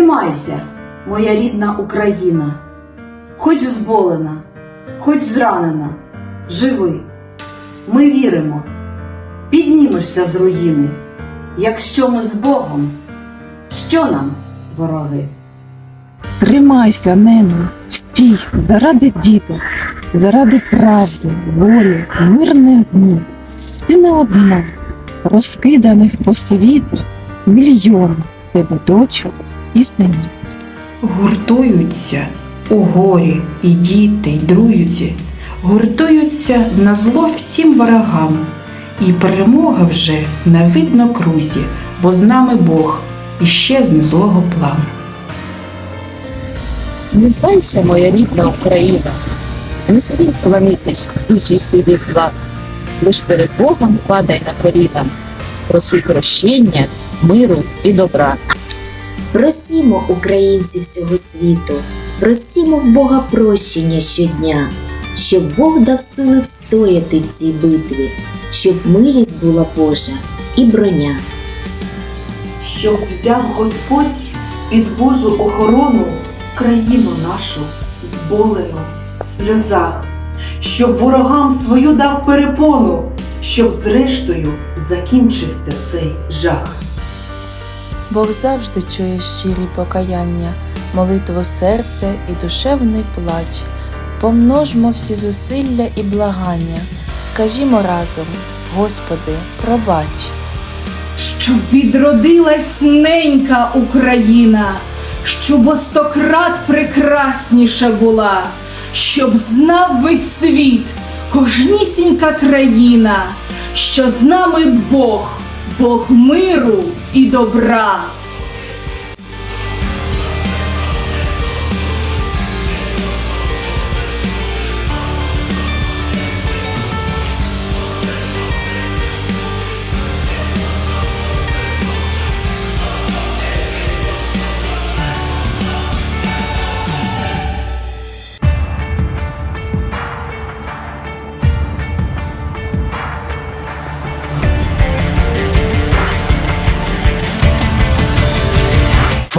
Тримайся, моя рідна Україна, хоч зболена, хоч зранена, живи. Ми віримо, піднімешся з руїни. Якщо ми з Богом, що нам, вороги? Тримайся, нено, стій, заради діток, заради правди, волі, мирних днів. Ти не одна, розкиданих по світу, мільйон тебе дочок і синів. Гуртуються у горі і діти, й друзі, гуртуються на зло всім ворогам, і перемога вже на видно крузі, бо з нами Бог і щезне злого плану. Не здайся, моя рідна Україна, не слід клонитись дужій силі зла, лиш перед Богом падай на коліна, проси прощення, миру і добра. Просімо українців всього світу, просімо в Бога прощення щодня, щоб Бог дав сили встояти в цій битві, щоб милість була Божа і броня. щоб взяв Господь під Божу охорону країну нашу зболену в сльозах, щоб ворогам свою дав перепону, щоб зрештою закінчився цей жах. Бог завжди чує щирі покаяння, молитву серця і душевний плач. Помножмо всі зусилля і благання, скажімо разом, Господи, пробач. щоб відродилась ненька Україна, щоб о стократ прекрасніша була, щоб знав весь світ, кожнісінька країна, що з нами Бог, Бог миру і добра.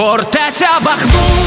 Фортеця Бахмут,